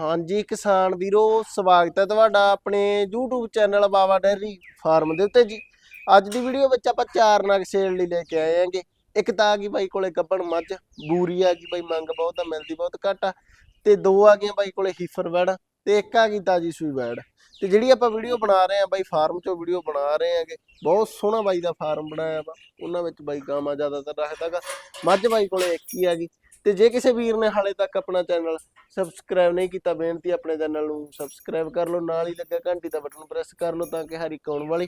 ਹਾਂਜੀ ਕਿਸਾਨ ਵੀਰੋ, ਸਵਾਗਤ ਹੈ ਤੁਹਾਡਾ ਆਪਣੇ YouTube channel Baba dairy farm ਦੇ ਉੱਤੇ ਜੀ। ਅੱਜ ਦੀ ਵੀਡੀਓ ਵਿੱਚ ਆਪਾਂ ਚਾਰ ਨਗ ਸੇਲ ਲਈ ਲੈ ਕੇ ਆਏ ਆਂਗੇ ਇੱਕ ਤਾਂ ਆ ਗਈ ਬਾਈ ਕੋਲੇ ਗੱਬਣ ਮੱਝ, ਬੂਰੀ ਆ ਗਈ ਬਾਈ, ਮੰਗ ਬਹੁਤ ਆ, ਮਿਲਦੀ ਬਹੁਤ ਘੱਟ ਆ। ਤੇ ਦੋ ਆ ਗਈਆਂ ਬਾਈ ਕੋਲੇ ਹੀਫਰ ਵੈੜ, ਤੇ ਇੱਕ ਆ ਗਈ ਤਾਜੀ ਸੂਈ ਵੈੜ। ਤੇ ਜਿਹੜੀ ਆਪਾਂ ਵੀਡੀਓ ਬਣਾ ਰਹੇ ਆ ਬਾਈ, ਫਾਰਮ ਚੋਂ ਵੀਡੀਓ ਬਣਾ ਰਹੇ ਆਂਗੇ ਬਹੁਤ ਸੋਹਣਾ ਬਾਈ ਦਾ ਫਾਰਮ ਬਣਾਇਆ ਵਾ। ਉਹਨਾਂ ਵਿੱਚ ਬਾਈ ਗਾਵਾਂ ਜ਼ਿਆਦਾਤਰ ਰੱਖਦਾਗਾ ਮੱਝ ਬਾਈ ਕੋਲੇ ਇੱਕ ਹੀ ਆ ਗਈ। ਤੇ ਜੇ ਕਿਸੇ ਵੀਰ ਨੇ ਹਾਲੇ ਤੱਕ ਆਪਣਾ ਚੈਨਲ ਸਬਸਕ੍ਰਾਈਬ ਨਹੀਂ ਕੀਤਾ ਬੇਨਤੀ ਆਪਣੇ ਚੈਨਲ ਨੂੰ ਸਬਸਕ੍ਰਾਈਬ ਕਰ ਲਓ ਨਾਲ ਹੀ ਲੱਗਾ ਘੰਟੀ ਦਾ ਬਟਨ ਪ੍ਰੈਸ ਕਰ ਲਓ ਤਾਂ ਕਿ ਹਰ ਇੱਕ ਆਉਣ ਵਾਲੀ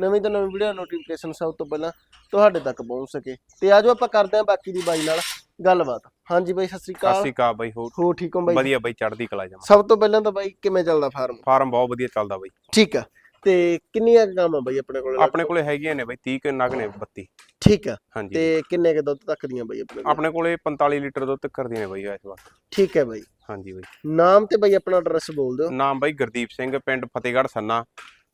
ਨਵੀਂ ਤੋਂ ਨਵੀਂ ਵੀਡੀਓ ਨੋਟੀਫਿਕੇਸ਼ਨ ਸਭ ਤੋਂ ਪਹਿਲਾਂ ਤੁਹਾਡੇ ਤੱਕ ਪਹੁੰਚ ਸਕੇ। ਤੇ ਆਜੋ ਆਪਾਂ ਕਰਦੇ ਹਾਂ ਬਾਕੀ ਦੀ ਬਾਈ ਨਾਲ ਗੱਲਬਾਤ। ਹਾਂਜੀ ਬਾਈ ਸਤਿ ਸ੍ਰੀ ਸਤਿ ਅਕਾਲ ਸ਼੍ਰੀ ਅਕਾਲ ਬਾਈ ਹੋਰ? ਹੋ ਠੀਕ ਹੋ ਬਾਈ? ਵਧੀਆ ਬਾਈ ਚੜ੍ਹਦੀ ਕਲਾ ਜਮਾ ਸਭ ਤੋਂ ਪਹਿਲਾਂ ਤਾਂ ਬਾਈ ਕਿਵੇਂ ਚੱਲਦਾ ਫਾਰਮ ਫਾਰਮ ਬਹੁਤ ਵਧੀਆ ਚੱਲਦਾ ਬਾਈ। ਠੀਕ ਆ। ਤੇ ਕਿੰਨੀਆਂ ਕੁ ਗਾਵਾਂ ਬਾਈ ਆਪਣੇ ਕੋਲ ਆਪਣੇ ਕੋਲੇ ਹੈਗੀਆਂ ਨੇ ਬਾਈ 30 ਕੁ ਨਗ ਨੇ 32 ਠੀਕ ਆ। ਹਾਂਜੀ ਤੇ ਕਿੰਨੇ ਕੁ ਦੁੱਧ ਤੱਕ ਦੀਆਂ ਬਾਈ ਆਪਣੇ ਕੋਲ? ਆਪਣੇ ਕੋਲੇ 45 ਲੀਟਰ ਦੁੱਧ ਤੱਕ ਦੀਆਂ ਨੇ ਬਾਈ ਇਸ ਵਾਰ ਠੀਕ ਹੈ ਬਾਈ। ਹਾਂਜੀ ਬਾਈ। ਨਾਮ ਤੇ ਬਾਈ ਆਪਣਾ ਐਡਰੈਸ ਬੋਲ ਦਿਓ। ਨਾਮ ਬਾਈ ਗੁਰਦੀਪ ਸਿੰਘ ਪਿੰਡ ਫਤਿਹਗੜ੍ਹ ਸੰਨਾ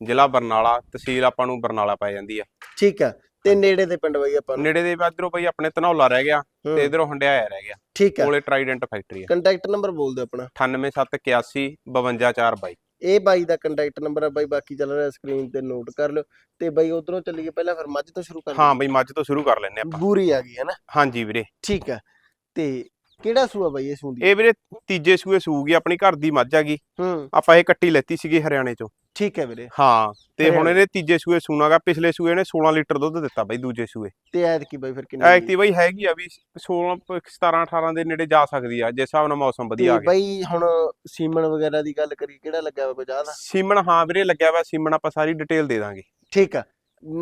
ਜ਼ਿਲ੍ਹਾ ਬਰਨਾਲਾ ਤਹਿਸੀਲ ਆਪਾਂ ਨੂੰ ਬਰਨਾਲਾ ਪੈ ਜਾਂਦੀ ਆ। ਠੀਕ ਆ। ਤੇ ਨੇੜੇ ਦੇ ਪਿੰਡ ਬਾਈ ਆਪਾਂ ਨੂੰ? ਨੇੜੇ ਦੇ ਇਧਰੋਂ ਬਾਈ ਆਪਣੇ ਧਨੌਲਾ ਰਹਿ ਗਿਆ ਹੂੰ, ਤੇ ਇਧਰੋਂ ਹੰਡਿਆਇਆ ਰਹਿ ਗਿਆ। ਠੀਕ ਆ। ਕੋਲੇ ਟਰਾਈਡੈਂਟ ਫੈਕਟਰੀ ਆ। ਕੰਟੈਕਟ ਨੰਬਰ ਬੋਲ ਦਿਓ ਆਪਣਾ। 98781 52422 ਇਹ ਬਾਈ ਦਾ ਕੰਟੈਕਟ ਨੰਬਰ ਹੈ ਬਾਈ ਬਾਕੀ ਚੱਲ ਰਿਹਾ ਸਕਰੀਨ ਤੇ ਨੋਟ ਕਰ ਲਿਓ। ਤੇ ਬਾਈ ਉਧਰੋਂ ਚੱਲੀਏ ਪਹਿਲਾਂ ਫਿਰ ਮੱਝ ਤੋਂ ਸ਼ੁਰੂ ਕਰ ਹਾਂ ਬਾਈ ਮੱਝ ਤੋਂ ਸ਼ੁਰੂ ਕਰ ਲੈਨੇ ਆਪਾਂ। ਬੂਰੀ ਆ ਗਈ ਹੈ ਨਾ? ਹਾਂਜੀ ਵੀਰੇ। ਠੀਕ ਆ। ਤੇ ਕਿਹੜਾ ਸੂਆ ਬਾਈ ਇਹ ਸੂੰਦੀ? ਇਹ ਵੀਰੇ ਤੀਜੇ ਸੂਏ ਸੂਗੀ ਆਪਣੀ ਘਰ ਦੀ ਮੱਝ ਹੈਗੀ ਹੂੰ। ਆਪਾਂ ਇਹ ਕੱਟੀ ਲੈਤੀ ਸੀਗੀ ਹਰਿਆਣੇ ਚੋਂ। ਠੀਕ ਹੈ ਵੀਰੇ। ਹਾਂ ਤੇ ਹੁਣ। ਇਹਨੇ ਤੀਜੇ ਸੂਏ ਸੂਣਾਗਾ ਪਿਛਲੇ ਸੂਏ ਨੇ 16 ਲੀਟਰ ਦੁੱਧ ਦਿੱਤਾ ਬਾਈ ਦੂਜੇ ਸੂਏ। ਤੇ ਐਤਕੀ ਬਾਈ ਫਿਰ ਕਿੰਨੀ ਐਕਟੀ ਬਾਈ ਹੈਗੀ ਆ ਵੀ 16 ਪ- 17 18 ਦੇ ਨੇੜੇ ਜਾ ਸਕਦੀ ਆ ਜੇ ਹਿਸਾਬ ਨਾਲ ਮੌਸਮ ਵਧੀਆ ਆ ਗਿਆ। ਬਾਈ ਹੁਣ ਸੀਮਨ ਵਗੈਰਾ ਦੀ ਗੱਲ ਕਰੀ ਕਿਹੜਾ ਲੱਗਿਆ ਵਾ ਕੋਈ ਜ਼ਿਆਦਾ ਸੀਮਨ ਹਾਂ ਵੀਰੇ ਲੱਗਿਆ ਵਾ ਸੀਮਨ ਆਪਾਂ ਸਾਰੀ ਡਿਟੇਲ ਦੇ ਦਾਂਗੇ। ਠੀਕ ਆ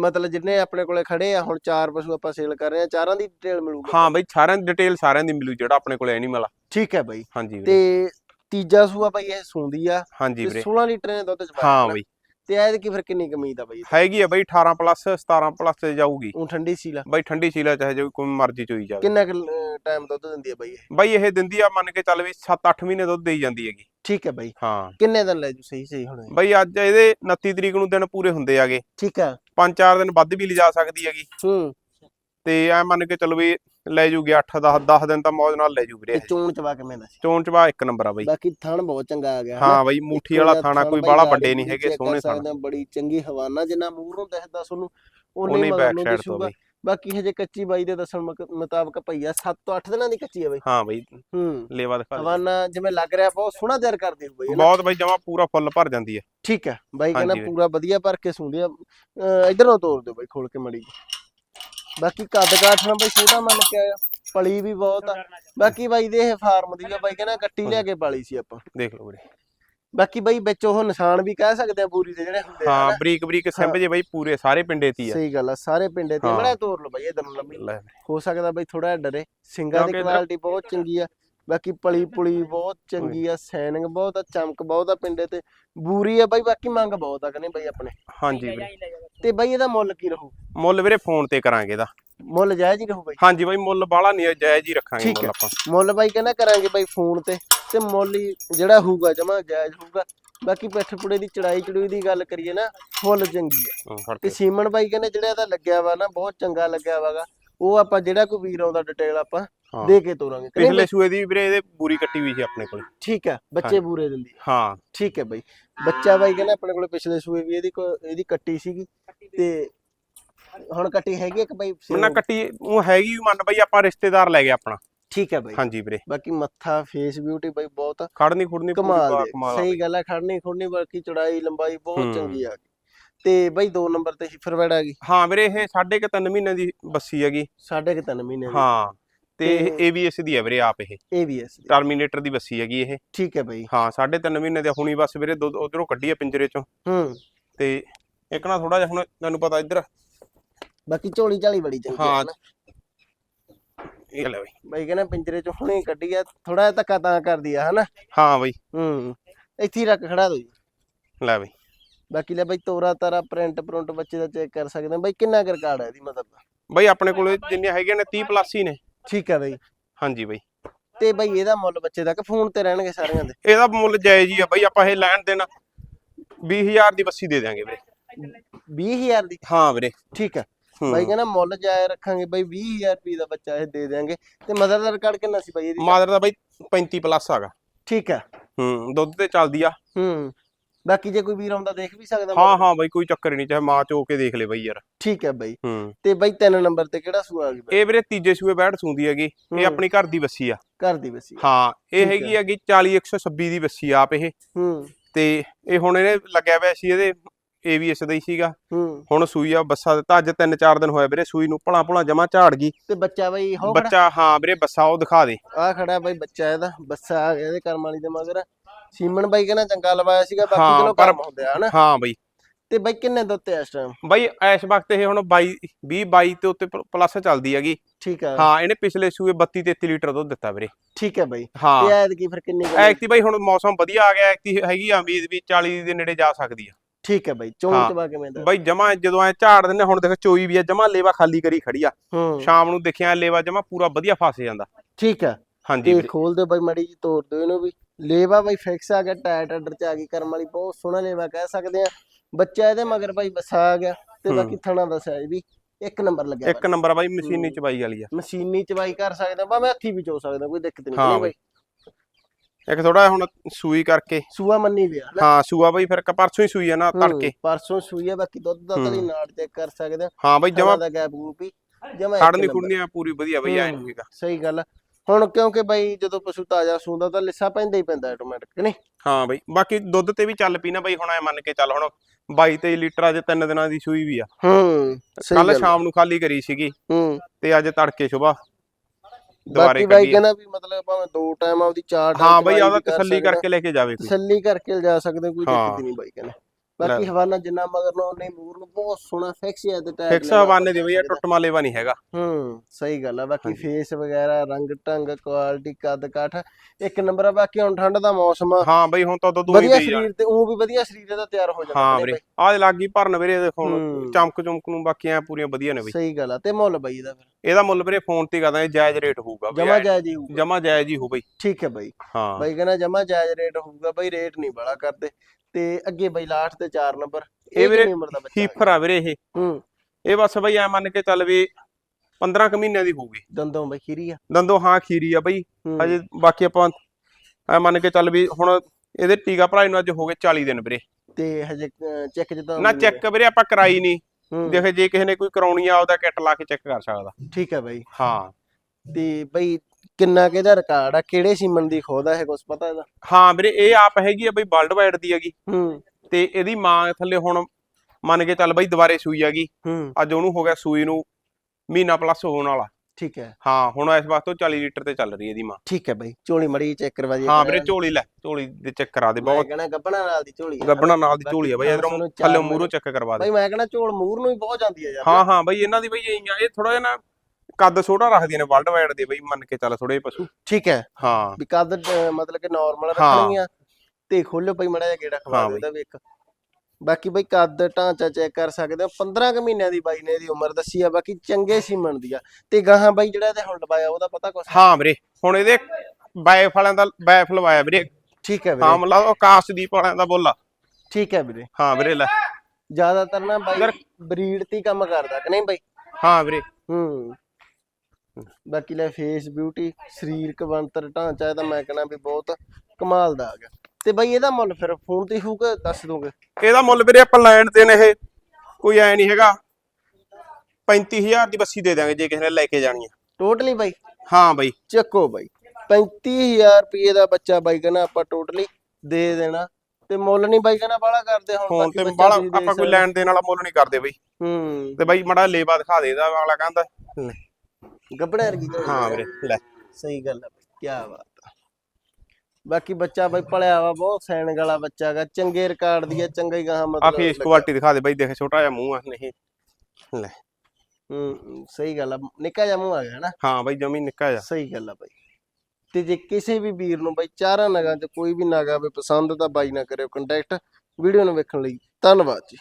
ਮਤਲਬ ਜਿੰਨੇ ਆਪਣੇ ਕੋਲੇ ਖੜੇ ਆ ਹੁਣ ਚਾਰ ਪਸ਼ੂ ਆਪਾਂ ਸੇਲ ਕਰ ਰਹੇ ਆ ਚਾਰਾਂ ਦੀ ਡਿਟੇਲ ਮਿਲੂਗੀ। ਹਾਂ ਬਾਈ ਸਾਰਿਆਂ ਦੀ ਡਿਟੇਲ ਸਾਰਿਆਂ ਦੀ ਮਿਲੂ ਜਿਹੜਾ ਆਪਣੇ ਕੋਲ ਐਨੀਮਲ ਆ। ਠੀਕ ਹੈ ਬਾਈ। ਹਾਂਜੀ ਤੇ ਤੀਜਾ ਸੂਆ ਬਾਈ ਇਹ ਸੂੰਦੀ ਆ ਹਾਂਜੀ ਵੀਰੇ। 16 ਲੀਟਰ ਦੇ ਦੁੱਧ ਚ ਹਾਂ? ਬਾਈ। ਤੇ ਐਤਕੀ ਫਿਰ ਕਿੰਨੀ ਕਮੀਦ ਆ ਬਾਈ ਹੈਗੀ ਆ ਬਾਈ 18 ਪਲੱਸ 17 ਪਲੱਸ ਤੇ ਜਾਊਗੀ। ਉਹ ਠੰਡੀ ਸੀਲਾ ਬਾਈ ਠੰਡੀ ਸੀਲਾ ਚਾਹੇ ਜੋ ਕੋਈ ਮਰਜ਼ੀ ਚੋਈ ਜਾਵੇ। ਕਿੰਨਾ ਟਾਈਮ ਦੁੱਧ ਦਿੰਦੀ ਹੈ ਬਾਈ ਇਹ? ਬਾਈ ਇਹ ਦਿੰਦੀ ਆ ਮੰਨ ਕੇ ਚੱਲ ਵੀ 7-8 ਮਹੀਨੇ ਦੁੱਧ ਦੇਈ ਜਾਂਦੀ ਹੈਗੀ। ਠੀਕ ਹੈ ਬਾਈ। ਹਾਂ। ਕਿੰਨੇ ਦਿਨ ਲੈ ਜੂ ਸਹੀ ਸਹੀ ਹੁਣ? ਬਾਈ ਅੱਜ ਇਹਦੇ 29 ਤਰੀਕ ਨੂੰ ਦਿਨ ਪੂਰੇ ਹੁੰਦੇ ਆਗੇ। ਠੀਕ ਆ। ਪੰਜ ਚਾਰ ਦਿਨ ਵੱਧ ਵੀ ਲਿਜਾ ਸਕਦੀ ਹੈਗੀ। ਹੂੰ। ਤੇ ਐ ਮੰਨ ਕੇ ਚੱਲੋ ਵੀ ਲੈ ਜੂਗੀ 8 10 10 ਦਿਨ ਤਾਂ ਮੌਜ ਨਾਲ ਲੈ ਜੂ ਵੀਰੇ ਚੋਣ ਚਵਾ ਕਿਵੇਂ ਦਾ ਸੀ? ਚੋਣ ਚਵਾ ਇੱਕ ਨੰਬਰ ਆ ਬਾਈ। ਬਾਕੀ ਥਣ ਬਹੁਤ ਚੰਗਾ ਆ ਗਿਆ ਹਾਂ ਬਾਈ ਮੁੱਠੀ ਵਾਲਾ ਥਾਣਾ ਕੋਈ ਬਾਲਾ ਵੱਡੇ ਨਹੀਂ ਹੈਗੇ ਸੋਹਣੇ ਥਾਣਾ। ਥਾਣਾ ਬੜੀ ਚੰਗੀ ਹਵਾਨਾ ਜਿੰਨਾ ਮੂੰਹ ਨੂੰ ਦਿਖਦਾ ਤੁਹਾਨੂੰ ਉਹਨੇ ਉਹਨੇ ਬੈਕ ਸਾਈਡ ਤੋਂ ਬਾਈ। ਬਾਕੀ ਹਜੇ ਕੱਚੀ ਬਾਈ ਦੇ ਦੱਸਣ ਮੁਕ- ਮੁਤਾਬਕ ਭਈਆ 7 ਤੋਂ 8 ਦਿਨਾਂ ਦੀ ਕੱਚੀ ਹੈ ਬਾਈ। ਹਾਂ ਬਾਈ। ਹੂੰ। ਲੇਵਾ ਦਿਖਾ ਦੇ। ਹਵਾਨਾ ਜਿਵੇਂ ਲੱਗ ਰਿਹਾ ਬਹੁਤ ਸੋਹਣਾ ਤਿਆਰ ਕਰਦੀ ਹੋਊ ਬਾਈ? ਬਹੁਤ ਬਾਈ ਜਮਾ ਪੂਰਾ ਫੁੱਲ ਭਰ ਜਾਂਦੀ ਹੈ। ਠੀਕ ਹੈ ਬਾਈ ਕਹਿੰਦਾ ਹਾਂਜੀ ਬਾਈ। ਪੂਰਾ ਵਧੀਆ ਭਰ ਕੇ ਸੁਣਦੀ ਆ। ਇਧਰੋਂ ਤੋੜ ਦਿਓ ਬਾਈ ਖੋਲ ਕੇ ਮੜੀ ਬਾਕੀ ਕੱਦ ਕਾਠ ਨਾ ਬਾਈ ਛੋਟਾ ਮੰਨ ਕੇ ਆਇਆ ਪਲੀ ਵੀ ਬਹੁਤ ਆ। ਬਾਕੀ ਬਾਈ ਦੇ ਇਹ ਫਾਰਮ ਦੀ ਆ ਬਾਈ ਕਹਿੰਦਾ ਕੱਟੀ ਲਿਆ ਕੇ ਪਾਲੀ ਸੀ ਆਪਾਂ। ਦੇਖ ਲਓ ਵੀਰੇ। ਬਾਕੀ ਬਾਈ ਵਿੱਚ ਉਹ ਨਿਸ਼ਾਨ ਵੀ ਕਹਿ ਸਕਦੇ ਆ ਪੂਰੀ ਦੇ ਜਿਹੜੇ ਹੁੰਦੇ ਆ ਹਾਂ? ਬਰੀਕ ਬਰੀਕ ਸਿੰਬ ਜੇ ਬਾਈ ਪੂਰੇ ਸਾਰੇ ਪਿੰਡੇ ਤੀ ਆ। ਸਹੀ ਗੱਲ ਆ ਸਾਰੇ ਪਿੰਡੇ ਤੇ। ਬੜਾ ਤੋੜ ਲਓ ਬਾਈ ਇਧਰ ਨੂੰ ਲੰਮੀ। ਲੈ। ਹੋ ਸਕਦਾ ਬਾਈ ਥੋੜਾ ਜਿਹਾ ਡਰੇ ਸਿੰਗਾਂ ਦੀ ਕੁਆਲਿਟੀ ਬਹੁਤ ਚੰਗੀ ਆ। ਬਾਕੀ ਪਲੀ ਪੁਲੀ ਬਹੁਤ ਚੰਗੀ ਆ ਸੈਨਿੰਗ ਬਹੁਤ ਆ ਚਮਕ ਬਹੁਤ ਆ ਪਿੰਡੇ ਤੇ। ਬੂਰੀ ਆ ਬਾਈ ਬਾਕੀ ਮੰਗ ਬਹੁਤ ਆ ਕਹਿੰਦੇ ਬਾਈ ਆਪਣੇ। ਹਾਂਜੀ ਵੀਰੇ ਤੇ ਬਾਈ ਇਹਦਾ ਮੁੱਲ ਕੀ ਰਹੂ? ਮੁੱਲ ਵੀਰੇ ਫੋਨ ਤੇ ਕਰਾਂਗੇ ਇਹਦਾ। ਮੁੱਲ ਜਾਇਜ਼ ਹੀ ਰਹੂ ਬਾਈ? ਹਾਂਜੀ ਬਾਈ ਮੁੱਲ ਬਾਲਾ ਨਹੀਂ ਜਾਇਜ਼ ਹੀ ਰੱਖਾਂਗੇ ਠੀਕ ਮੁੱਲ। ਆਪਾਂ। ਮੁੱਲ ਬਾਈ ਕਹਿੰਦਾ ਕਰਾਂਗੇ ਬਾਈ ਫੋਨ ਤੇ। ਤੇ ਮੁੱਲ ਹੀ ਜਿਹੜਾ ਹੋਊਗਾ ਜਮਾ ਜਾਇਜ਼ ਹੋਊਗਾ। ਬਾਕੀ ਪਿੱਠ ਪੁੜੇ ਦੀ ਚੜਾਈ ਚੜੂਈ ਦੀ ਗੱਲ ਕਰੀਏ ਨਾ ਫੁੱਲ ਚੰਗੀ ਆ। ਤੇ। ਸੀਮਨ ਬਾਈ ਕਹਿੰਦੇ ਜਿਹੜਾ ਇਹਦਾ ਲੱਗਿਆ ਵਾ ਨਾ ਬਹੁਤ ਚੰਗਾ ਲੱਗਿਆ ਵਾਗਾ। ਉਹ ਆਪਾਂ ਜਿਹੜਾ ਕੋਈ ਵੀਰ ਆਉਂਦਾ ਡਿਟੇਲ ਆਪਾਂ ਹਾਂ। ਦੇ ਕੇ ਤੋਰਾਂਗੇ ਪਿਛਲੇ ਸੂਏ ਦੀ ਵੀਰੇ ਇਹਦੇ ਪੂਰੀ ਕੱਟੀ ਹੋਈ ਸੀ ਆਪਣੇ ਕੋਲ ਬਾਈ? ਠੀਕ ਹੈ ਬੱਚੇ। ਬੂਰੇ ਦਿੰਦੀ। ਹਾਂ ਠੀਕ ਹੈ ਬਾਈ ਬੱਚਾ ਬਾਈ ਕਹਿੰਦਾ ਆਪਣੇ ਕੋਲੇ ਪਿਛਲੇ ਸੂਏ ਵੀ ਇਹਦੀ ਕੋ- ਇਹਦੀ ਕੱਟੀ ਸੀਗੀ ਤੇ ਹੁਣ ਕੱਟੀ ਹੈਗੀ ਇੱਕ ਬਾਈ ਉਹਨਾਂ ਕੱਟੀ ਉਹ ਹੈਗੀ ਵੀ ਮੰਨ ਬਾਈ ਆਪਾਂ ਰਿਸ਼ਤੇਦਾਰ ਲੈ ਗਏ ਆਪਣਾ ਠੀਕ ਹੈ ਬਾਈ ਹਾਂਜੀ ਵੀਰੇ ਬਾਕੀ ਮੱਥਾ ਫੇਸ ਬਿਊਟੀ ਬਾਈ ਬਹੁਤ। ਖੜਨੀ ਖੁੜਨੀ ਪੂਰੀ ਕਮਾਲ ਦੀ ਸਹੀ ਗੱਲ ਹੈ ਖੜਨੀ ਖੁੜਨੀ ਬਾਕੀ ਚੜਾਈ ਲੰਬਾਈ ਬਹੁਤ ਹੂੰ। ਚੰਗੀ ਆ ਗਈ ਤੇ ਬਾਈ 2 ਨੰਬਰ ਤੇ ਹਿਫਰਵੈੜ ਆ ਗਈ। ਹਾਂ ਵੀਰੇ ਇਹ ਸਾਢੇ ਕੁ ਤਿੰਨ ਮਹੀਨੇ ਦੀ ਬੱਸੀ ਹੈਗੀ। ਸਾਢੇ ਕੁ ਤਿੰਨ ਮਹੀਨੇ ਦੀ। ਹਾਂ ਤੇ ABS ਦੀ ਹੈ ਵੀਰੇ ਆਪ ਇਹ। ਦੀ। ਟਰਮੀਨੇਟਰ ਦੀ ਬੱਸੀ ਹੈਗੀ ਇਹ। ਠੀਕ ਹੈ ਬਾਈ। ਹਾਂ ਸਾਢੇ ਤਿੰਨ ਮਹੀਨੇ ਦੇ ਹੁਣੀ ਬਸ ਵੀਰੇ ਉਧਰੋਂ ਕੱਢੀ ਆ ਪਿੰਜਰੇ ਚੋਂ। ਹੂੰ। ਤੇ ਇੱਕ ਨਾ ਥੋੜਾ ਜਿਹਾ ਹੁਣ ਤੁਹਾਨੂੰ ਪਤਾ ਇੱਧਰ। ਬਾਕੀ ਝੋਲੀ ਝਾਲੀ ਬੜੀ ਚੰਗੀ ਹਾਂ। ਨਾ। ਇਹ ਲੈ ਬਈ। ਬਾਈ ਕਹਿੰਦਾ ਪਿੰਜਰੇ ਚੋਂ ਹੁਣੇ ਕੱਢੀ ਆ। ਥੋੜਾ ਜਿਹਾ ਧੱਕਾ ਤਾਂ ਕਰਦੀ ਆ ਹਨਾ? ਹਾਂ ਬਈ। ਹੂੰ। ਇੱਥੇ ਹੀ ਰੱਖ ਖੜਾ ਦੋ ਜੀ। ਲੈ ਬਈ। ਬਾਕੀ ਲੈ ਬਾਈ ਤੋਰਾ ਤਾਰਾ ਪ੍ਰਿੰਟ ਪ੍ਰਿੰਟ ਬੱਚੇ ਦਾ ਚੈੱਕ ਕਰ ਸਕਦੇ ਆ ਬਾਈ ਕਿੰਨਾ ਕੁ ਰਿਕਾਰਡ ਹੈ ਇਹਦੀ ਮਤਲਬ ਬਈ ਆਪਣੇ ਕੋਲ ਜਿੰਨੀਆਂ ਹੈਗੀਆਂ ਨੇ 30 ਪਲੱਸ ਹੀ ਨੇ। ਠੀਕ ਹੈ ਬਾਈ। ਹਾਂਜੀ ਬਈ। ਤੇ ਬਾਈ ਇਹਦਾ ਮੁੱਲ ਬੱਚੇ ਦਾ ਕਿ ਫੋਨ ਤੇ ਰਹਿਣਗੇ ਸਾਰਿਆਂ ਦੇ? ਇਹਦਾ ਮੁੱਲ ਜਾਇਜ਼ ਹੀ ਆ ਬਈ ਆਪਾਂ ਇਹ ਲੈਣ ਦੇਣਾ 20000 ਦੀ ਬੱਸੀ ਦੇ ਦਿਆਂਗੇ ਵੀਰੇ। 20000 ਦੀ? ਹਾਂ ਵੀਰੇ। ਠੀਕ ਹੈ। ਬਾਈ ਕਹਿੰਦਾ ਮੁੱਲ ਜਾਇ ਰੱਖਾਂਗੇ ਬਾਈ 20000 ਰੁਪਏ ਦਾ ਬੱਚਾ ਇਹ ਦੇ ਦਿਆਂਗੇ। ਤੇ ਮਦਰ ਦਾ ਰਿਕਾਰਡ ਕਿੰਨਾ ਸੀ ਬਾਈ ਇਹਦੀ? ਮਾਦਰ ਦਾ ਬਈ 35 ਪਲੱਸ ਹੈਗਾ। ਠੀਕ ਹੈ। ਹੂੰ ਦੁੱਧ ਤੇ ਚੱਲਦੀ ਆ। ਹੂੰ। ਬਾਕੀ ਜੇ ਕੋਈ ਵੀਰ ਆਉਂਦਾ ਦੇਖ ਵੀ ਸਕਦਾ ਹਾਂ? ਹਾਂ ਬਾਈ ਕੋਈ ਚੱਕਰ ਨਹੀਂ ਚਾਹੇ ਮਾਂ ਚੋ ਕੇ ਦੇਖ ਲੈ ਬਾਈ ਯਾਰ। ਠੀਕ ਹੈ ਬਾਈ। ਹੂੰ। ਤੇ ਬਾਈ ਤਿੰਨ ਨੰਬਰ ਤੇ ਕਿਹੜਾ ਸੂਆ ਆ ਗਈ ਇਹ ਵੀਰੇ ਤੀਜੇ ਸੂਏ ਬੈਠ ਸੂੰਦੀ ਹੈਗੀ। ਇਹ ਆਪਣੀ ਘਰ ਦੀ ਬੱਸੀ ਆ। ਘਰ ਦੀ ਵਸੀ ਹਾਂ ਇਹ ਹੈਗੀ ਹੈਗੀ 40 126 ਦੀ ਬੱਸੀ ਆਪ ਇਹ। ਹੂੰ। ਤੇ ਇਹ ਹੁਣ ਇਹਨੇ ਲੱਗਿਆ ਹੋਇਆ ਸੀ ਇਹਦੇ ਏਵੀਐਸ ਦਾ ਹੀ ਸੀਗਾ। ਹੂੰ। ਹੁਣ ਸੂਈ ਆ ਬੱਸਾ ਦਿੱਤਾ ਅੱਜ 3-4 ਦਿਨ ਹੋਏ ਵੀਰੇ ਸੂਈ ਨੂੰ ਭਲਾ ਭਲਾ ਜਮਾ ਝਾੜ ਗਈ। ਤੇ ਬੱਚਾ ਬਾਈ ਹੋ ਬੱਚਾ ਹਾਂ ਵੀਰੇ ਬੱਸਾ ਉਹ ਦਿਖਾ ਦੇ। ਆ ਖੜਾ ਬਾਈ ਬੱਚਾ ਇਹਦਾ। ਬੱਸਾ ਆ ਗਿਆ ਇਹਦੇ ਕਰਮ ਵਾਲੀ ਦੇ ਮਗਰ। ਸੀਮਨ ਬਾਈ ਕਹਿੰਦਾ ਚੰਗਾ ਲਵਾਇਆ ਸੀਗਾ ਬਾਕੀ ਚਲੋ ਕਰਮ ਹੁੰਦੇ ਆ ਹਨਾ? ਹਾਂ ਬਈ। ਤੇ ਬਾਈ ਕਿੰਨੇ ਦੁੱਤੇ ਇਸ ਟਾਈਮ ਬਾਈ ਇਸ ਵਕਤ ਇਹ ਹੁਣ 22 20 22 ਤੇ ਉੱਤੇ ਪਲੱਸ ਚੱਲਦੀ ਹੈਗੀ। ਠੀਕ ਹੈ ਹਾਂ ਇਹਨੇ ਪਿਛਲੇ ਸੂਏ 32 33 ਲੀਟਰ ਦੁੱਧ ਦਿੱਤਾ ਵੀਰੇ। ਠੀਕ ਹੈ ਬਾਈ। ਤੇ ਐਦ ਕੀ ਫਿਰ ਕਿੰਨੀ ਐਕਤੀ ਬਾਈ ਹੁਣ ਮੌਸਮ ਵਧੀਆ ਆ ਗਿਆ ਐਕਤੀ ਹੈਗੀ ਆ ਉਮੀਦ ਵੀ 40 ਦੇ ਨੇੜੇ ਜਾ ਸਕਦੀ ਆ। ਠੀਕ ਹੈ ਬਾਈ ਚੋਣ। ਚਵਾ ਕਿਵੇਂ ਦਾ? ਬਾਈ ਜਮਾ ਜਦੋਂ ਐ ਝਾੜ ਦਿੰਦੇ ਹੁਣ ਦੇਖ ਚੋਈ ਵੀ ਆ ਜਮਾ ਲੇਵਾ ਖਾਲੀ ਕਰੀ ਖੜੀ ਆ। ਸ਼ਾਮ ਨੂੰ ਦੇਖਿਆ ਲੇਵਾ ਜਮਾ ਪੂਰਾ ਵਧੀਆ ਫਸ ਜਾਂਦਾ। ਠੀਕ ਹੈ ਹਾਂਜੀ ਖੋਲ ਦਿਓ ਬਾਈ ਮੜੀ ਜੀ ਤੋੜ ਦਿਓ ਇਹਨੂੰ ਵੀ। ਲੇਵਾ ਬਾਈ ਫਿਕਸ ਆ ਗਿਆ ਟਾਇਟ ਆਰਡਰ ਚ ਆ ਗਈ ਕਰਮ ਵਾਲੀ ਬਹੁਤ ਸੋਹਣਾ ਲੇਵਾ ਕਹਿ ਸਕਦੇ ਆ ਬੱਚਾ ਇਹਦੇ ਮਗਰ ਬਾਈ ਆ ਗਿਆ ਤੇ। ਬਾਕੀ ਥਣਾ ਦਾ ਸਾਈਜ਼ ਵੀ ਇੱਕ ਨੰਬਰ ਲੱਗਿਆ ਇੱਕ ਨੰਬਰ ਬਾਈ ਮਸ਼ੀਨੀ। ਚਬਾਈ ਵਾਲੀ ਆ ਮਸ਼ੀਨੀ ਚਵਾਈ ਕਰ ਸਕਦੇ ਆ ਭਾਵੇਂ ਹੱਥੀ ਵੀ ਚੋ ਸਕਦੇ ਕੋਈ ਦਿੱਕਤ ਨਹੀਂ ਬਾਈ। ਇੱਕ ਥੋੜਾ ਹੁਣ ਸੂਈ ਕਰਕੇ ਸੂਆ ਮੰਨੀ ਵੀ ਆ ਹਾਂ ਸੂਆ ਬਾਈ ਫਿਰ ਪਰਸੋਂ ਹੀ ਸੂਈ ਆ ਨਾ ਤੜਕੇ ਪਰਸੋਂ ਸੂਈ ਆ ਬਾਕੀ ਦੁੱਧ ਦਾ ਤਲੀ। ਨਾਲ ਚੈੱਕ ਕਰ ਸਕਦੇ ਹਾਂ ਬਾਈ ਜਮਾ ਦਾ ਗੈਪ ਗੂਪ ਜਮਾ ਖੜਨੀ ਖੁੜਨੀ ਆ ਪੂਰੀ ਵਧੀਆ ਬਈ ਐ ਹੂੰ। ਨਹੀਂ ਹੈਗਾ ਸਹੀ ਗੱਲ ਆ। ਹੁਣ ਕਿਉਂਕਿ ਬਾਈ ਜਦੋਂ ਪਸ਼ੂ ਤਾਜ਼ਾ ਸੂੰਦਾ ਤਾਂ ਲਿੱਸਾ ਪੈਂਦਾ ਹੀ ਪੈਂਦਾ ਆਟੋਮੈਟਿਕ ਨਹੀਂ ਹਾਂ ਬਈ ਬਾਕੀ ਦੁੱਧ ਤੇ ਵੀ ਚੱਲ ਪਈ ਨਾ ਬਈ ਹੁਣ ਐ ਮੰਨ ਕੇ ਚੱਲ ਹੁਣ 22 23 ਲੀਟਰ ਅਜੇ ਤਿੰਨ ਦਿਨਾਂ ਦੀ ਸੂਈ ਵੀ ਆ ਹੂੰ ਕੱਲ। ਸ਼ਾਮ ਨੂੰ ਖਾਲੀ ਕਰੀ ਸੀਗੀ ਹੂੰ ਤੇ ਅੱਜ ਤੜਕੇ ਸੁਬਾ ਬਾਕੀ ਬਾਈ। ਕਹਿੰਦਾ ਵੀ ਮਤਲਬ ਭਾਵੇਂ ਦੋ ਟਾਈਮ ਆਪਦੀ ਚਾਰ ਹਾਂ time ਬਈ ਕਰ ਤਸੱਲੀ। ਕਰਕੇ ਲੈ ਕੇ ਜਾਵੇ ਕੋਈ ਤਸੱਲੀ ਕਰਕੇ ਲਿਜਾ ਸਕਦੇ ਹੋ, ਕੋਈ ਹਾਂ। ਦਿੱਕਤ ਨਹੀਂ ਬਾਈ ਕਹਿੰਦਾ ਬਾਕੀ। ਹਵਾਨਾ ਜਿੰਨਾ ਮਗਰ ਨੂੰ ਉਹਨੇ ਮੂਰ ਨੂੰ ਬਹੁਤ ਸੋਹਣਾ ਫਿਕਸ ਹੈ ਤੇ ਟਾਇਰ ਫਿਕਸ ਹਵਾਨੇ ਦੀ ਬਈ ਇਹ ਟੁੱਟ ਮਾਲੇਵਾ ਨਹੀਂ ਹੈਗਾ। ਹੂੰ ਸਹੀ ਗੱਲ ਆ। ਬਾਕੀ। ਫੇਸ ਵਗੈਰਾ ਰੰਗ ਢੰਗ ਕੁਆਲਿਟੀ ਕੱਦ ਕਾਠ ਇੱਕ ਨੰਬਰ ਆ ਬਾਕੀ ਹੁਣ ਠੰਡ ਦਾ ਮੌਸਮ ਆ। ਹਾਂ ਬਈ ਹੁਣ ਤਾਂ ਦੁੱਧ ਹੀ ਵਧੀਆ ਸਰੀਰ ਤੇ ਉਹ ਵੀ ਵਧੀਆ ਸਰੀਰ ਇਹਦਾ ਤਿਆਰ ਹੋ ਜਾਂਦਾ ਹਾਂ ਵੀਰੇ ਆਹ ਲੱਗੀ ਭਰਨ ਵੀਰੇ ਦੇਖੋ। ਚਮਕ ਚਮਕ ਨੂੰ ਬਾਕੀ ਐ ਪੂਰੀਆਂ ਵਧੀਆ ਨੇ ਬਈ। ਸਹੀ ਗੱਲ ਆ ਤੇ ਮੁੱਲ ਬਾਈ ਇਹਦਾ ਫਿਰ। ਇਹਦਾ ਮੁੱਲ ਵੀਰੇ ਫੋਨ ਤੇ ਕਰਦਾ ਜਾਇਜ਼ ਰੇਟ ਹੋਊਗਾ ਬਈ। ਜਮਾ ਜਾਇਜ਼ ਹੀ ਹੋਊਗਾ। ਜਮਾ ਜਾਇਜ਼ ਹੀ ਹੋ ਬਈ। ਠੀਕ ਹੈ ਬਾਈ। ਹਾਂ। ਬਾਈ ਕਹਿੰਦਾ ਜਮਾ ਜਾਇਜ਼ ਰੇਟ ਹੋਊਗਾ ਬਾਈ ਰੇਟ ਨਹੀਂ ਬੜਾ ਕਰਦੇ। ਤੇ ਅੱਗੇ ਬਾਈ ਲਾਸਟ ਤੇ 4 ਨੰਬਰ ਇਹ ਵੀਰੇ ਉਮਰ ਦਾ ਬੱਚਾ ਹੀਫਰ ਆ ਵੀਰੇ ਇਹ? ਹੂੰ। ਇਹ ਬਸ ਬਈ ਐ ਮੰਨ ਕੇ ਚੱਲ ਵੀ 15 ਕੁ ਮਹੀਨਿਆਂ ਦੀ ਹੋਊਗੀ ਦੰਦੋਂ ਬਾਈ ਖੀਰੀ ਆ। ਦੰਦੋ ਹਾਂ ਖੀਰੀ ਆ ਬਈ। ਹਜੇ ਬਾਕੀ ਆਪਾਂ ਐ ਮੰਨ ਕੇ ਚੱਲ ਵੀ ਹੁਣ ਇਹਦੇ ਟੀਕਾ ਭਰਾਈ ਨੂੰ ਅੱਜ ਹੋ ਗਏ 40 ਦਿਨ ਵੀਰੇ। ਤੇ ਹਜੇ ਚੈੱਕ ਜਿੱਦਾਂ ਨਾ। ਚੈੱਕ ਵੀਰੇ ਆਪਾਂ ਕਰਾਈ ਨਹੀਂ। ਦੇਖੇ ਜੇ ਕਿਸੇ ਨੇ ਕੋਈ ਕਰਾਉਣੀ ਆ ਉਹਦਾ ਕਿੱਟ ਲਾ ਕੇ ਚੈੱਕ ਕਰ ਸਕਦਾ। ਠੀਕ ਹੈ ਬਾਈ। ਹਾਂ। ਤੇ ਬਈ ਕਿੰਨਾ ਕੁ ਇਹਦਾ ਰਿਕਾਰਡ ਆ? ਕਿਹੜੇ ਸੀਮਨ ਦੀ ਖੋਦਾ ਹੈ ਕੁਝ ਪਤਾ ਇਹਦਾ? ਹਾਂ ਵੀਰੇ ਇਹ ਆਪ ਹੈਗੀ ਆ ਬਈ ਵਰਲਡ ਵਾਈਡ ਦੀ ਹੈਗੀ। ਹੂੰ। ਤੇ ਇਹਦੀ ਮਾਂ ਥੱਲੇ ਹੁਣ ਮੰਨ ਕੇ ਚੱਲ ਬਈ ਦੁਬਾਰੇ ਸੂਈ ਹੈਗੀ। ਹੂੰ। ਅੱਜ ਉਹਨੂੰ ਹੋ ਗਿਆ ਸੂਈ ਨੂੰ ਮਹੀਨਾ ਪਲੱਸ ਹੋਣ ਵਾਲਾ। ਠੀਕ ਹੈ। ਹਾਂ ਹੁਣ ਇਸ ਵਕਤ ਉਹ 40 ਲੀਟਰ ਤੇ ਚੱਲ ਰਹੀ ਹੈ ਇਹਦੀ ਮਾਂ। ਠੀਕ ਹੈ ਬਾਈ ਝੋਲੀ ਮੜੀ ਚੈੱਕ ਕਰਵਾ ਦੀ ਹਾਂ ਵੀਰੇ ਝੋਲੀ ਲੈ ਝੋਲੀ ਦੇ ਚੈੱਕ ਕਰਾ ਦੇ ਮੈਂ ਬਹੁਤ ਕਹਣਾ ਗੱਬਣਾ ਨਾਲ ਦੀ ਝੋਲੀ ਆ। ਗੱਬਣਾ ਨਾਲ ਦੀ ਝੋਲੀ ਆ ਬਈ ਇਧਰੋਂ ਥੱਲੇ ਮੂਹਰੋਂ ਚੈੱਕ ਕਰਵਾ ਦੇ। ਬਾਈ ਮੈਂ ਕਹਣਾ ਝੋਲ ਮੂਰ ਨੂੰ ਹੀ ਬਹੁਤ ਜਾਂਦੀ ਹੈ ਯਾਰ। ਹਾਂ ਹਾਂ ਬਈ ਇਹਨਾਂ ਦੀ ਬਈ ਇਹੀ ਆ ਇਹ ਥੋੜਾ ਜਿਹਾ ਨਾ ਕੱਦ ਛੋਟਾ ਰੱਖਦੀਆਂ ਨੇ ਵਰਲਡ ਵਾਈਡ ਦੇ ਬਈ ਮੰਨ ਕੇ ਚੱਲ ਥੋੜੇ ਪਸ਼ੂ। ਠੀਕ ਹੈ। ਹਾਂ। ਵੀ ਕੱਦ ਅਹ, ਮਤਲਬ ਕਿ ਨਾਰਮਲ। ਰੱਖਣਗੀਆਂ ਤੇ ਖੋਲੋ ਭਾਈ ਮੜਾ ਜਿਹਾ ਗੇੜਾ ਖਵਾ ਹਾਂ ਬਈ। ਵੀ ਇੱਕ। ਬਾਕੀ ਬਈ ਕੱਦ ਢਾਂਚਾ ਚੈੱਕ ਕਰ ਸਕਦੇ ਹੋ। 15 ਕੁ ਮਹੀਨਿਆਂ ਦੀ ਬਾਈ ਨੇ ਇਹਦੀ ਉਮਰ ਦੱਸੀ ਆ ਬਾਕੀ ਚੰਗੇ ਸੀਮਨ ਦੀ ਆ। ਤੇ ਗਾਹਾਂ ਬਾਈ ਜਿਹੜਾ ਇਹਦੇ ਹੁਣ ਲਵਾਇਆ ਉਹਦਾ ਪਤਾ ਕੁਛ? ਹਾਂ ਵੀਰੇ ਹੁਣ ਇਹਦੇ ਬਾਇਫ ਵਾਲਿਆਂ ਦਾ ਬਾਇਫ ਲਵਾਇਆ ਵੀਰੇ। ਠੀਕ ਹੈ ਹਾਂ ਵੀਰੇ। ਮਤਲਬ ਉਹ ਕਾਸ਼ਦੀਪ ਵਾਲਿਆਂ ਦਾ ਬੋਲਾ। ਠੀਕ ਹੈ ਵੀਰੇ। ਹਾਂ ਵੀਰੇ ਲੈ। ਜ਼ਿਆਦਾਤਰ ਨਾ ਬਾਈ ਬਰੀਡ ਤੇ ਹੀ ਕੰਮ ਕਰਦਾ ਕਿ ਨਹੀਂ ਬਾਈ? ਹਾਂ ਵੀਰੇ। ਹੂੰ। ਬਾਕੀ ਲੈ ਫੇਸ ਬਿਊਟੀ ਸਰੀਰਕ ਬਣਤਰ ਢਾਂਚਾ ਇਹਦਾ ਮੈਂ ਕਹਣਾ ਵੀ ਬਹੁਤ ਕਮਾਲ ਦਾ ਆ ਗਿਆ। ਤੇ ਬਾਈ ਇਹਦਾ ਮੁੱਲ ਫਿਰ ਫੋਨ ਤੇ ਹੋਊਗਾ ਦੱਸ ਦੋਗੇ ਇਹਦਾ ਮੁੱਲ ਵੀਰੇ ਆਪਾਂ ਲੈਣ ਦੇ ਨੇ ਇਹ ਕੋਈ ਐ ਨਹੀਂ ਹੈਗਾ। 35000 ਦੀ ਬੱਸੀ ਦੇ ਦਾਂਗੇ ਜੇ ਕਿਸੇ ਨੇ ਲੈ ਕੇ ਜਾਣੀ ਆ। ਟੋਟਲੀ ਬਾਈ? ਹਾਂ ਬਈ। ਚੱਕੋ ਬਾਈ। 35000 ਰੁਪਏ ਦਾ ਬੱਚਾ ਬਾਈ ਕਹਿੰਦਾ ਆਪਾਂ ਟੋਟਲੀ ਦੇ ਦੇਣਾ। ਤੇ ਮੁੱਲ ਨਹੀਂ ਬਾਈ ਕਹਿੰਦਾ ਬਾਹਲਾ ਕਰਦੇ ਹੁਣ ਤੇ ਦੇ ਆਪਾਂ ਕੋਈ। ਲੈਣ ਦੇਣ ਵਾਲਾ ਮੁੱਲ ਨਹੀਂ ਕਰਦੇ ਬਈ। ਹੂੰ। ਤੇ ਬਾਈ ਮੜਾ ਲੇਵਾ ਦਿਖਾ ਦੇ ਇਹਦਾ ਅਗਲਾ ਕਹਿੰਦਾ। ਗੱਬੜਾ ਵਰਗੀ ਝੋਲੀ ਹਾਂ। ਵੀਰੇ ਲੈ। ਸਹੀ ਗੱਲ ਹੈ ਬਾਈ ਕੀ ਬਾਤ ਆ ਬਾਕੀ ਬੱਚਾ ਬਾਈ ਪਲਿਆ ਵਾ ਬਹੁਤ ਸੈਨਗ ਵਾਲਾ ਬੱਚਾ ਹੈਗਾ ਚੰਗੇ ਰਿਕਾਰਡ ਦੀ ਹੈ ਚੰਗਾ ਹੀ ਗਾਹਾਂ ਆ ਮਤਲਬ ਫੇਸ ਲੱਗਾ। ਕੁਆਲਿਟੀ ਦਿਖਾ ਦੇ ਬਾਈ ਦੇਖ ਛੋਟਾ ਜਿਹਾ ਮੂੰਹ ਆ ਨਹੀਂ। ਲੈ। ਹੂੰ ਸਹੀ ਗੱਲ ਆ ਨਿੱਕਾ ਜਿਹਾ ਮੂੰਹ ਆ ਗਿਆ ਨਾ। ਹਾਂ ਬਾਈ ਜਮੀ ਨਿੱਕਾ ਜਿਹਾ। ਸਹੀ ਗੱਲ ਆ ਬਾਈ। ਤੇ ਜੇ ਕਿਸੇ ਵੀ ਵੀਰ ਨੂੰ ਬਾਈ ਚਾਰਾਂ ਨਗਾਂ ਚ ਕੋਈ ਵੀ ਨਗਾ ਵੀ ਪਸੰਦ ਤਾਂ ਬਾਈ ਨਾ ਕਰਿਓ ਕੰਟੈਕਟ ਵੀਡੀਓ ਨੂੰ ਵੇਖਣ ਲਈ ਧੰਨਵਾਦ ਜੀ।